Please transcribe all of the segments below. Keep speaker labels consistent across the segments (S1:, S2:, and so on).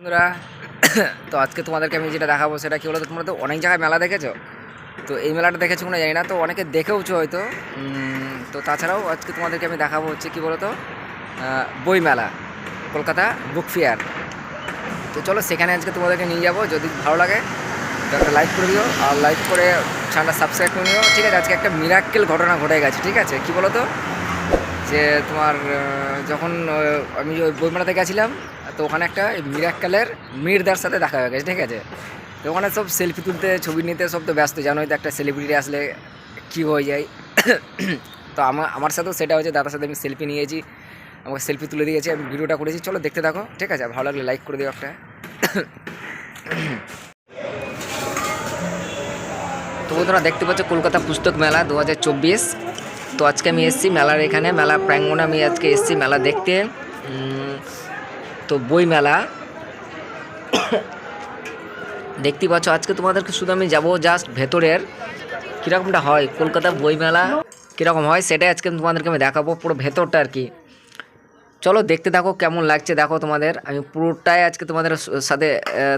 S1: বন্ধুরা, তো আজকে তোমাদেরকে আমি যেটা দেখাবো সেটা কী বলো তোমরা তো অনেক জায়গায় মেলা দেখেছ? তো এই মেলাটা দেখেছ কিনা জানি না, তো অনেকে দেখেওছো হয়তো। তো তাছাড়াও আজকে তোমাদেরকে আমি দেখাবো হচ্ছে কী বলো তো বই মেলা, কলকাতা বুক ফেয়ার। তো চলো সেখানে আজকে তোমাদেরকে নিয়ে যাব, যদি ভালো লাগে, তো একটা লাইক করে দিও, আর লাইক করে চ্যানেলটা সাবস্ক্রাইব করে নিও। ঠিক আছে, আজকে একটা মিরাক্কেল ঘটনা ঘটে গেছে, ঠিক আছে? কী বলো তো? যে তোমার যখন আমি ওই বইমেলাতে গেছিলাম, তো ওখানে একটা মিরাক্কেলের মির্দার সাথে দেখা হয়ে গেছে, ঠিক আছে? তো ওখানে সব সেলফি তুলতে, ছবি নিতে, সব তো ব্যস্ত, জানোই তো একটা সেলিব্রিটি আসলে কী হয়ে যায়। তো আমার আমার সাথেও সেটা হয়েছে, দাদার সাথে আমি সেলফি নিয়েছি, আমাকে সেলফি তুলে দিয়েছি, আমি ভিডিওটা করেছি, চলো দেখতে থাকো, ঠিক আছে? ভালো লাগলে লাইক করে দিও একটা। তো বন্ধুরা, দেখতে পাচ্ছ কলকাতা পুস্তক মেলা দু হাজার চব্বিশ। তো আজকে আমি এসেছি মেলার এখানে, মেলা প্রাঙ্গণে আমি আজকে এসেছি মেলা দেখতে। তো বই মেলা। দেখতেই পাচ্ছ, আজকে তোমাদেরকে শুধু আমি যাব জাস্ট ভেতরের। কীরকমটা হয়? কলকাতা বই মেলা কীরকম হয়? সেটাই আজকে তোমাদেরকে আমি দেখাবো, পুরো ভেতরটা আর কি। চলো দেখতে থাকো কেমন লাগছে, দেখো তোমাদের। আমি পুরোটাই আজকে তোমাদের সাথে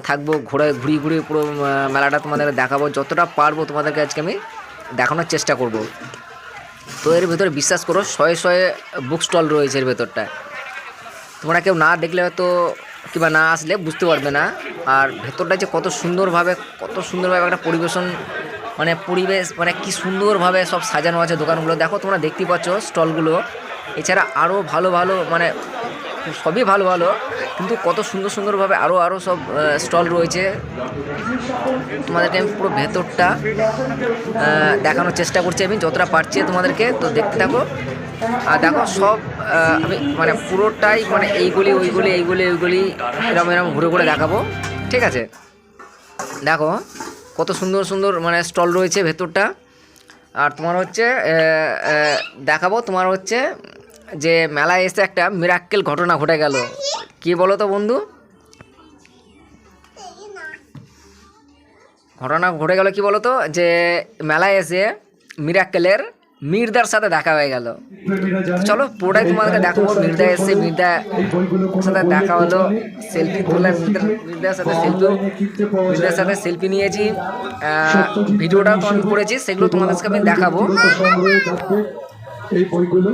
S1: থাকব, ঘুরে ঘুরি ঘুরি পুরো মেলাটা তোমাদের দেখাবো। যতটা পারব তোমাদেরকে আজকে আমি দেখানোর চেষ্টা করব। তো এর ভেতরে বিশ্বাস করো, শয়ে শয়ে বুক স্টল রয়েছে এর ভেতরটা। তোমরা কেউ না দেখলে হয়তো কিংবা না আসলে বুঝতে পারবে না। আর ভেতরটা যে কত সুন্দরভাবে কত সুন্দরভাবে একটা পরিবেশন মানে পরিবেশ মানে কি সুন্দরভাবে সব সাজানো আছে দোকানগুলো। দেখো তোমরা দেখতে পাচ্ছ স্টলগুলো এছাড়া আরও ভালো ভালো মানে সবই ভালো ভালো। কিন্তু কত সুন্দর সুন্দরভাবে আরও আরও সব স্টল রয়েছে। তোমাদেরকে আমি পুরো ভেতরটা দেখানোর চেষ্টা করছি আমি, যতটা পারছি তোমাদেরকে। তো দেখতে থাকো। আর দেখো, সব আমি মানে পুরোটাই মানে এইগুলি, ওইগুলি এইগুলি, ওইগুলি এরম এরম ঘুরে ঘুরে দেখাবো। ঠিক আছে? দেখো, কত সুন্দর সুন্দর মানে স্টল রয়েছে ভেতরটা। আর তোমার হচ্ছে দেখাবো। তোমার হচ্ছে যে মেলায় এসে একটা মিরাক্কেল ঘটনা ঘটে গেল। কি বলো তো বন্ধু? ঘটনা ঘটে গেল কি বলো তো যে মেলায় এসে মিরাক্কেলের মির্দার সাথে দেখা হয়ে গেল। চলো পুরোটাই তোমাদেরকে দেখাবো। মির্দা এসে মির্দা সাথে দেখা হলো সেলফি তুললাম মির্দার সাথে সেলফি মির্দার সাথে সেলফি নিয়েছি। আহ, ভিডিওটাও তো আমি করেছি সেগুলো তোমাদেরকে আমি দেখাবো।
S2: এই বইগুলো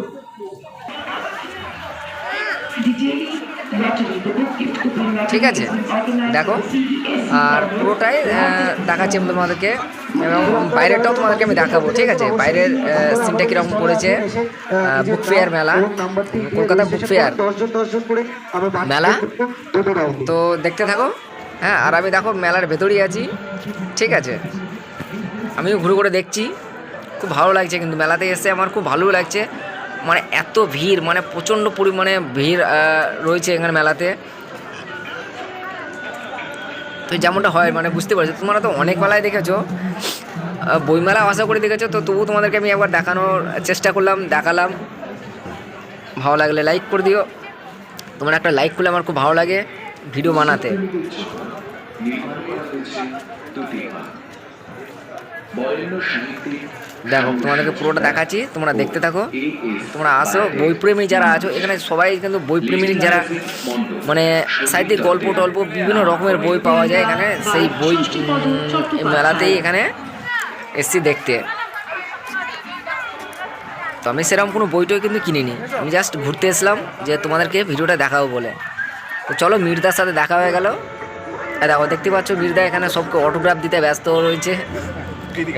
S1: ঠিক আছে, দেখো, আর পুরোটাই দেখাচ্ছি আমি তোমাদেরকে, এবং বাইরেরটাও তোমাদেরকে আমি দেখাবো, ঠিক আছে? বাইরের সিনটা কীরকম করেছে বুক ফেয়ার মেলা, কলকাতা বুক ফেয়ার মেলা। তো দেখতে থাকো হ্যাঁ আর আমি দেখো মেলার ভেতরেই আছি, ঠিক আছে? আমিও ঘুরে ঘুরে দেখছি, খুব ভালো লাগছে কিন্তু মেলাতে এসে, আমার খুব ভালো লাগছে। মানে এত ভিড় মানে প্রচণ্ড পরিমাণে ভিড় রয়েছে এখানে মেলাতে। তো যেমনটা হয় মানে বুঝতে পারছ, তোমরা তো অনেক মেলায় দেখেছ। বইমেলা আশা করে দেখেছ, তো তবু তোমাদেরকে আমি একবার দেখানোর চেষ্টা করলাম, দেখালাম। ভালো লাগলে লাইক করে দিও। তোমার একটা লাইক করলে আমার খুব ভালো লাগে ভিডিও বানাতে। দেখো, তোমাদেরকে পুরোটা দেখাচ্ছি, তোমরা দেখতে থাকো। তোমরা আসো, বইপ্রেমী যারা আছো, এখানে সবাই কিন্তু বইপ্রেমী যারা মানে সাহিত্যিক গল্প টল্প বিভিন্ন রকমের বই পাওয়া যায় এখানে, সেই বই মেলাতেই এখানে এসছি দেখতে। তো আমি সেরকম কোনো বইটই কিন্তু কিনিনি। আমি জাস্ট ঘুরতে এসলাম, যে তোমাদেরকে ভিডিওটা দেখাবো বলে। তো চলো, মির্দার সাথে দেখা হয়ে গেল। আর দেখো, দেখতে পাচ্ছ মির্দা এখানে সবকে অটোগ্রাফ দিতে ব্যস্ত রয়েছে।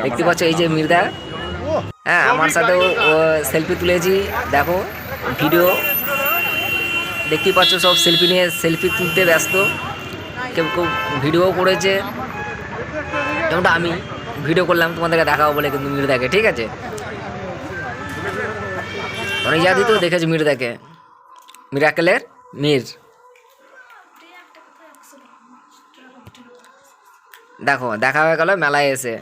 S1: দেখতে পাচ্ছ এই যে মির্দা। হ্যাঁ আমার সাথেও সেলফি তুলেছি দেখো ভিডিও দেখতেই পাচ্ছ সব সেলফি নিয়ে সেলফি তুলতে ব্যস্ত। কেউ কেউ ভিডিও করেছে। যেমনটা আমি ভিডিও করলাম তোমাদেরকে দেখাবো বলে কিন্তু মির্দাকে ঠিক আছে? অনেক জাতি তো দেখেছি মির্দাকে। মিরাকেলের মির। দেখো দেখা হয়ে গেল মেলায় এসে।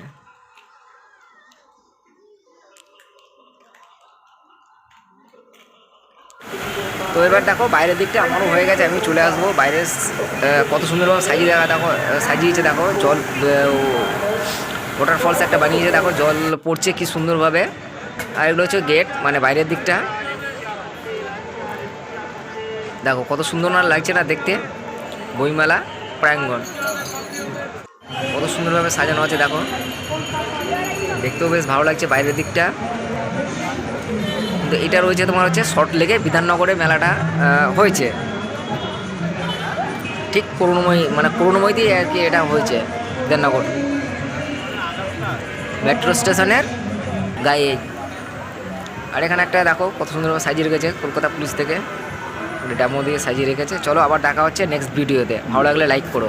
S1: তো এবার দেখো, বাইরের দিকটা আমারও হয়ে গেছে আমি চলে আসব। বাইরে কত সুন্দরভাবে সাজিয়ে দেখা দেখো সাজিয়েছে, দেখো, জল ওয়াটার ফলস একটা বানিয়েছে, দেখো, জল পড়ছে কি সুন্দরভাবে। আর এগুলো হচ্ছে গেট মানে বাইরের দিকটা। দেখো, কত সুন্দর না লাগছে না দেখতে। বইমেলা, প্রাঙ্গণ। কত সুন্দরভাবে সাজানো আছে, দেখো। দেখতেও বেশ ভালো লাগছে বাইরের দিকটা। কিন্তু এটা রয়েছে তোমার হচ্ছে শর্ট লেগে বিধাননগরে মেলাটা হয়েছে। ঠিক করুণময়ী মানে করুণময়ীতেই আর কি এটা হয়েছে বিধাননগর। মেট্রো স্টেশনের গায়ে। আর এখানে একটা দেখো কত সুন্দরভাবে সাজিয়ে রেখেছে কলকাতা পুলিশ থেকে। ড্যামো দিয়ে সাজিয়ে রেখেছে। চলো আবার দেখা হচ্ছে নেক্সট ভিডিওতে ভালো লাগলে লাইক করো।